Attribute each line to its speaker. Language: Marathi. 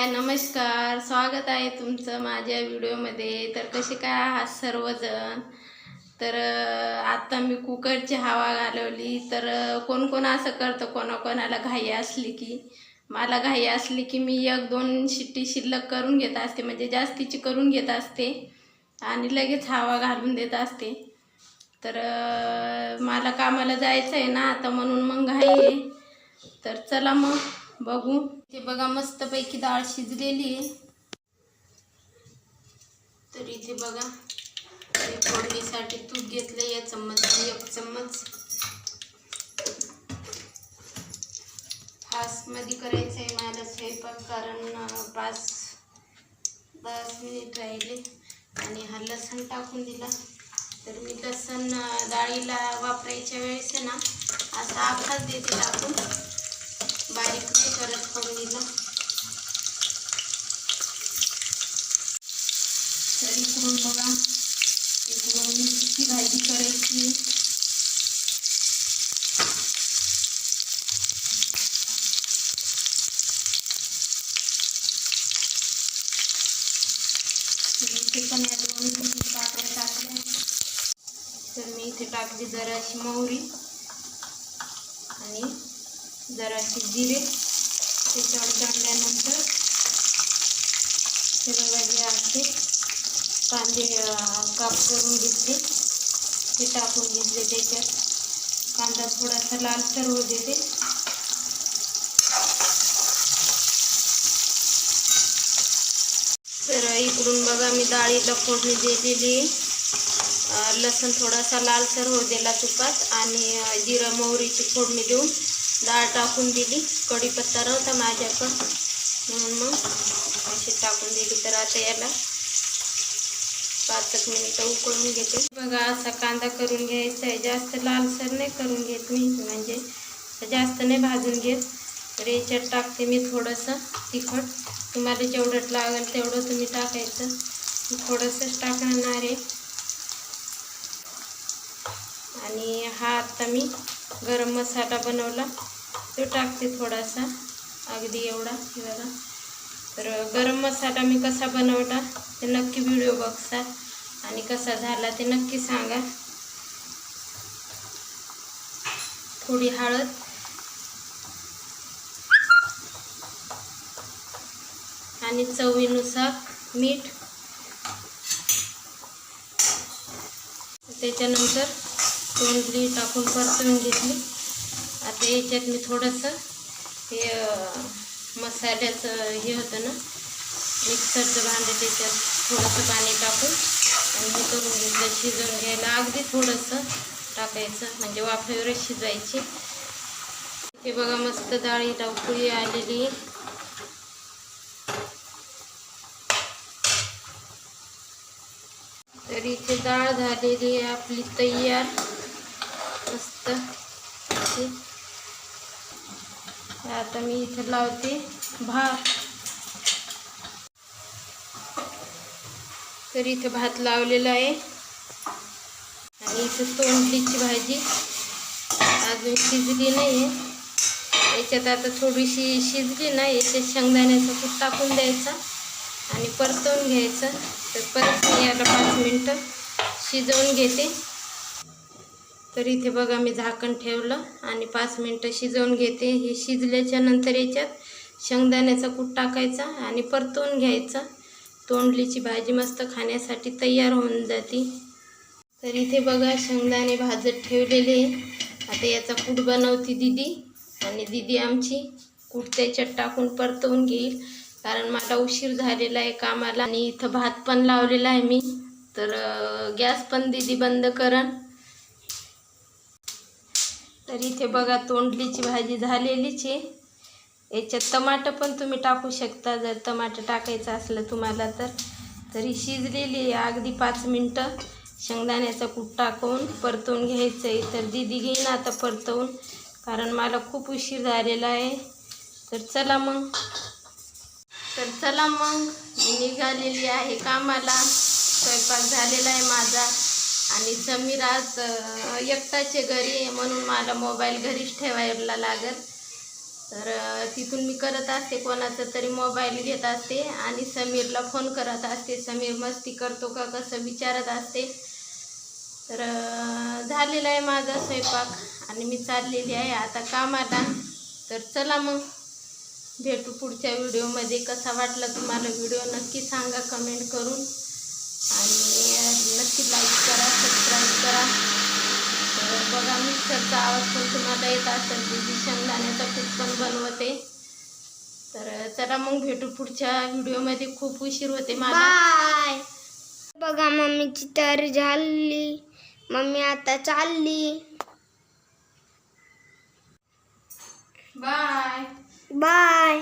Speaker 1: स्वागत आहे तुमचं माझ्या व्हिडिओमध्ये. तर कसे काय आहात सर्वजण? तर आत्ता आता मी कुकरची हवा घालवली. तर कोण कोण असं करतं? कोणाकोणाला घाई असली की. मला घाई असली की मी एक दोन शिट्टी शिल्लक करून घेत असते. म्हणजे जास्तीची करून घेत असते. आणि लगेच हवा घालून देत असते. तर मला कामाला जायचं आहे ना आता म्हणून मग घाई आहे. तर चला मग. बघू. ते बघा मस्तपैकी डाळ शिजलेली आहे. तर इथे बघा फोडणीसाठी तूप घेतलं या चम्मच एक चम्मच. फास्टमध्ये करायचं आहे मला स्वयंपाक कारण पाच दस मिनिट राहिले. आणि हा लसण टाकून दिला. तर मी लसण डाळीला वापरायच्या वेळेस आहे ना असा आखाच देते टाकून बारीक नाही करत फोडणीला तर इकडून बघा इकडून भाजी करायची. इथे पण या दोन पाकळ्या टाकल्या. तर मी इथे टाकली जराशी मोहरी आणि जराशी जिरे. त्याच्यावर टाकल्यानंतर हे बघा जे कांदे काप करून घेतले. ते टाकून घेतले त्याच्यात. कांदा थोडासा लालसर होऊ देते. तर इकडून बघा मी डाळीला फोडणी दिलेली लसूण थोडासा लालसर होऊ दिला तुपात आणि जिरा जिरं मोहरीची फोडणी देऊन डाळ टाकून दिली. कढीपत्ता नव्हता माझ्याकडं. म्हणून मग अशी टाकून दिली तर आता याला पाच एक मिनिटं उकळून घेते. बघा असा कांदा करून घ्यायचा आहे. जास्त लालसर नाही करून घेत मी. म्हणजे जास्त नाही भाजून घेत. तर याच्यात टाकते मी थोडंसं तिखट. तुम्हाला जेवढं लागेल तेवढं तुम्ही टाकायचं. थोडंसंच टाकणार आहे. आणि हा आता मी गरम मसाला बनवला. तो टाकते थोडासा. अगदी एवढा. बघा. तर गरम मसाला मी कसा बनवला ते नक्की व्हिडिओ बघसा आणि कसा झाला ते नक्की सांगा. थोडी हळद. आणि चवीनुसार मीठ. त्याच्यानंतर तोंडली टाकून परतून घेतली. आता याच्यात मी थोडंसं हे मसाल्याचं हे होतं ना मिक्सरचं भांडं त्याच्यात थोडंसं पाणी टाकून आणि हे करून घेतलं. शिजवून घ्यायला अगदी थोडंसं टाकायचं म्हणजे वाफेवरच शिजवायची हे बघा मस्त डाळीला उकळी आलेली. आहे तर इथे डाळ झालेली आहे आपली तयार. मस्त. अशी. आता मी इथे लावते भात. तर इथे भात लावलेला आहे. आणि इथे तोंडलीची भाजी. अजून शिजली नाही आहे याच्यात आता थोडीशी शिजली ना याच्यात शेंगदाण्याचा कूट टाकून द्यायचा आणि परतवून घ्यायचं. तर परत मी याला पाच मिनटं शिजवून घेते. तर इथे बघा मी झाकण ठेवलं आणि पाच मिनटं शिजवून घेते. हे शिजल्याच्या नंतर याच्यात शेंगदाण्याचा कूट टाकायचा आणि परतवून घ्यायचा. तोंडलीची भाजी मस्त खाण्यासाठी तयार होऊन जाते. तर इथे बघा शेंगदाणे भाजत ठेवलेले आता याचा कूट बनवती दिदी आणि दिदी आमची कूट त्याच्यात टाकून परतवून घेईल. कारण मला उशीर झालेला आहे कामाला आणि इथं भात पण लावलेला आहे मी. तर गॅस पण दिदी बंद करण. तर इथे बघा तोंडलीची भाजी झालेलीच आहे. याच्यात टमाटं पण तुम्ही टाकू शकता जर टमाटं टाकायचं असलं तुम्हाला तर. तरी शिजलेली आहे अगदी पाच मिनटं. शेंगदाण्याचा कूट टाकून परतवून घ्यायचं आहे. तर दिदी घेईन आता परतवून कारण मला खूप उशीर झालेला आहे. तर चला मग. तर चला मग मी निघालेली आहे कामाला. स्वयंपाक झालेला आहे माझा. आणि समीर आज एकटाचे घरी आहे म्हणून मला मोबाईल घरीच ठेवायला लागत तर तिथून मी करत असते कोणाचा तरी मोबाईल घेत असते आणि समीरला फोन करत असते. समीर मस्ती करतो का कसं विचारत असते. तर झालेला आहे माझा स्वयंपाक आणि मी चाललेली आहे आता कामाला. तर चला मग भेटू पुढच्या व्हिडिओमध्ये कसा वाटला तुम्हाला व्हिडिओ नक्की सांगा कमेंट करून. आणि नक्की लाईक करा सबस्क्राईब करा. तर बघा मिक्सरचा आवाज पण तुम्हाला येत असेल जी शेंगदाण्याचा कूट पण बनवते. तर चला मग भेटू पुढच्या व्हिडिओमध्ये. खूप उशीर होते मला
Speaker 2: बाय बघा मम्मीची तयारी झाली. मम्मी आता चालली.
Speaker 1: Bye
Speaker 2: bye